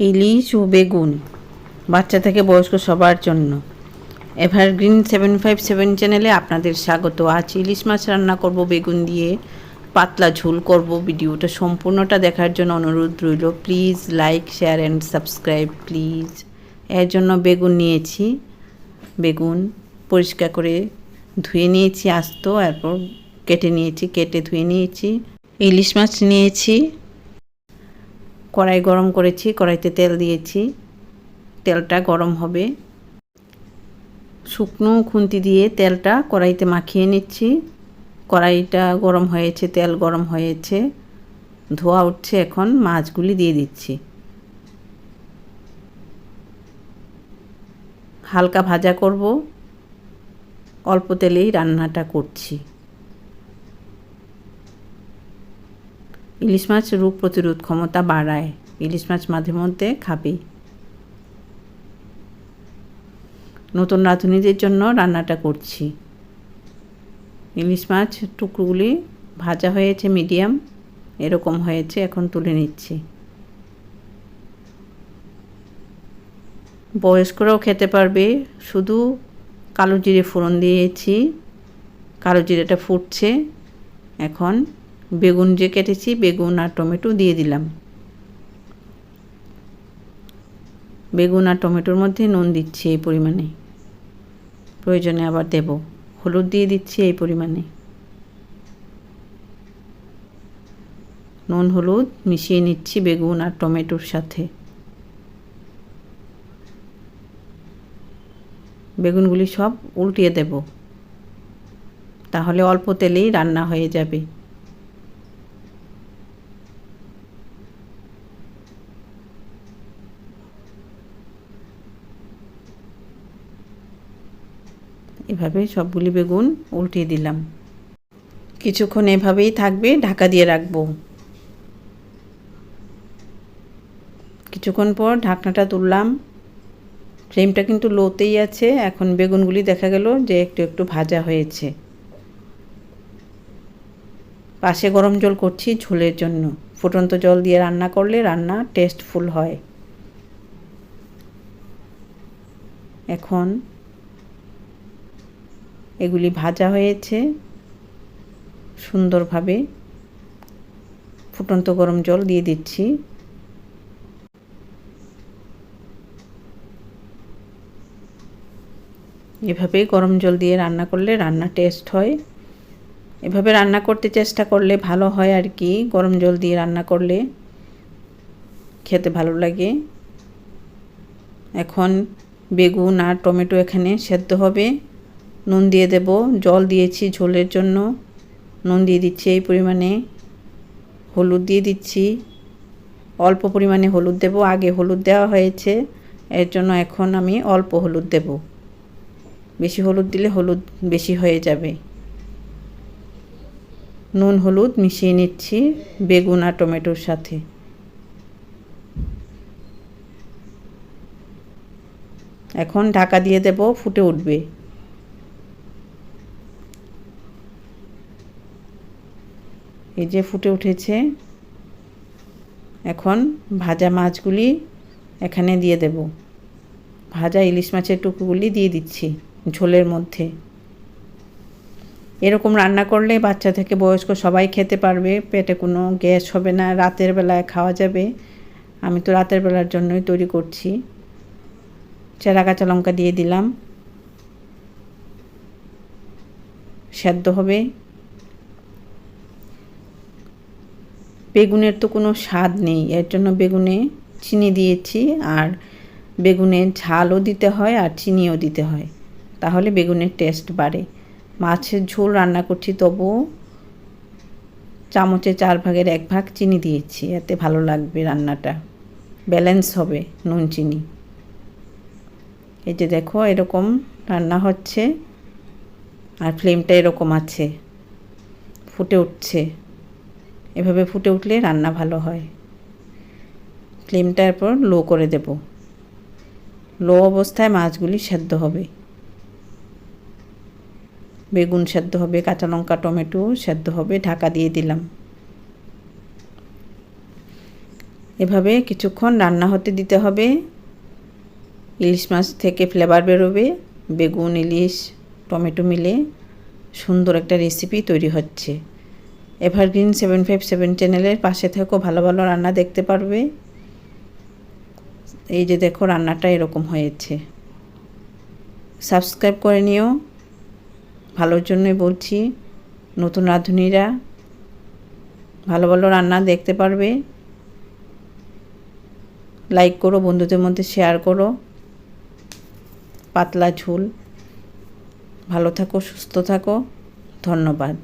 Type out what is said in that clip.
ইলিশ ও বেগুন, বাচ্চা থেকে বয়স্ক সবার জন্য। এভারগ্রিন সেভেন ফাইভ সেভেন চ্যানেলে আপনাদের স্বাগত। আজ ইলিশ মাছ রান্না করব, বেগুন দিয়ে পাতলা ঝোল করব। ভিডিওটা সম্পূর্ণটা দেখার জন্য অনুরোধ রইল। Please like, share and subscribe, please. এর জন্য বেগুন নিয়েছি। বেগুন পরিষ্কার করে ধুয়ে নিয়েছি আস্ত, এরপর কেটে নিয়েছি, কেটে ধুয়ে নিয়েছি। ইলিশ মাছ নিয়েছি। কড়াই গরম করেছি, কড়াইতে তেল দিয়েছি। তেলটা গরম হবে। শুকনো খুন্তি দিয়ে তেলটা কড়াইতে মাখিয়ে নিচ্ছি। কড়াইটা গরম হয়েছে, তেল গরম হয়েছে। ধোয়া উঠছে এখন, মাছগুলি দিয়ে দিচ্ছি। হালকা ভাজা করব। অল্প তেলেই রান্নাটা করছি। ইলিশ মাছ রোগ প্রতিরোধ ক্ষমতা বাড়ায়। ইলিশ মাছ মাঝে মধ্যে খাবে। নতুন রাঁধুনিদের জন্য রান্নাটা করছি। ইলিশ মাছ টুকরোগুলি ভাজা হয়েছে মিডিয়াম, এরকম হয়েছে, এখন তুলে নিচ্ছি। বয়স্করাও খেতে পারবে, শুধু কালো জিরে ফোড়ন দিয়েছি। কালো জিরেটা ফুটছে, এখন বেগুন যে কেটেছি, বেগুন আর টমেটো দিয়ে দিলাম। বেগুন আর টমেটোর মধ্যে নুন দিচ্ছি এই পরিমাণে। প্রয়োজনে আবার দেব। হলুদ দিয়ে দিচ্ছি এই পরিমাণে। নুন, হলুদ মিশিয়ে নিচ্ছি বেগুন আর টমেটোর সাথে। বেগুনগুলি সব উল্টিয়ে দেব। তাহলে অল্প তেলেই রান্না হয়ে যাবে। এভাবে সবগুলি বেগুন উল্টিয়ে দিলাম। কিছুক্ষণ এভাবেই থাকবে, ঢাকা দিয়ে রাখব। কিছুক্ষণ পর ঢাকনাটা তুললাম। ফ্লেমটা কিন্তু লোতেই আছে, এখন বেগুনগুলি দেখা গেল যে একটু একটু ভাজা হয়েছে। পাশে গরম জল করছি ঝোলের জন্য। ফুটন্ত জল দিয়ে রান্না করলে রান্না টেস্টফুল হয়। এখন এগুলি ভাজা হয়েছে সুন্দরভাবে। ফুটন্ত গরম জল দিয়ে দিচ্ছি। এভাবে গরম জল দিয়ে রান্না করলে রান্না টেস্ট হয়। এভাবে রান্না করতে চেষ্টা করলে ভালো হয় আর কি। গরম জল দিয়ে রান্না করলে খেতে ভালো লাগে। এখন বেগুন আর টমেটো এখানে সেদ্ধ হবে। নুন দিয়ে দেব। জল দিয়েছি ঝোলের জন্য। নুন দিয়ে দিচ্ছি এই পরিমাণে। হলুদ দিয়ে দিচ্ছি। অল্প পরিমাণে হলুদ দেব। আগে হলুদ দেওয়া হয়েছে। এর জন্য এখন আমি অল্প হলুদ দেব। বেশি হলুদ দিলে হলুদ বেশি হয়ে যাবে। নুন, হলুদ মিশিয়ে নিচ্ছি বেগুন আর টমেটোর সাথে। এখন ঢাকা দিয়ে দেব, ফুটে উঠবে। এই যে ফুটে উঠেছে, এখন ভাজা মাছগুলি এখানে দিয়ে দেব। ভাজা ইলিশ মাছের টুকুগুলি দিয়ে দিচ্ছি ঝোলের মধ্যে। এরকম রান্না করলে বাচ্চা থেকে বয়স্ক সবাই খেতে পারবে, পেটে কোনো গ্যাস হবে না, রাতের বেলায় খাওয়া যাবে। আমি তো রাতের বেলার জন্যই তৈরি করছি। চেরা কাঁচা লঙ্কা দিয়ে দিলাম। সেদ্ধ হবে। বেগুনের তো কোনো স্বাদ নেই, এর জন্য বেগুনে চিনি দিয়েছি আর বেগুনে ঝালও দিতে হয় আর চিনিও দিতে হয়। তাহলে বেগুনের টেস্ট বাড়ে। মাছের ঝোল রান্না করছি, তবু চামচে চার ভাগের এক ভাগ চিনি দিয়েছি, এতে ভালো লাগবে রান্নাটা। ব্যালেন্স হবে নুন, চিনি। এই যে দেখো, এরকম রান্না হচ্ছে। আর ফ্লেমটা এরকম আছে। ফুটে উঠছে। এভাবে ফুটে উঠলে রান্না ভালো হয়। ফ্লেমটা এরপর লো করে দেব। লো অবস্থায় মাছগুলি সেদ্ধ হবে। বেগুন সেদ্ধ হবে, কাঁচা লঙ্কা, টমেটো সেদ্ধ হবে, ঢাকা দিয়ে দিলাম। এভাবে কিছুক্ষণ রান্না হতে দিতে হবে। ইলিশ মাছ থেকে ফ্লেভার বেরোবে। বেগুন, ইলিশ, টমেটো মিলে সুন্দর একটা রেসিপি তৈরি হচ্ছে। এভারগ্রিন সেভেন ফাইভ সেভেন চ্যানেলের পাশে থেকেও ভালো ভালো রান্না দেখতে পারবে। এই যে দেখো, রান্নাটা এরকম হয়েছে। সাবস্ক্রাইব করে নিও। ভালোর জন্যই বলছি, নতুন রাঁধুনিরা ভালো ভালো রান্না দেখতে পারবে। লাইক করো, বন্ধুদের মধ্যে শেয়ার করো। পাতলা ঝুল। ভালো থাকো, সুস্থ থাকো। ধন্যবাদ।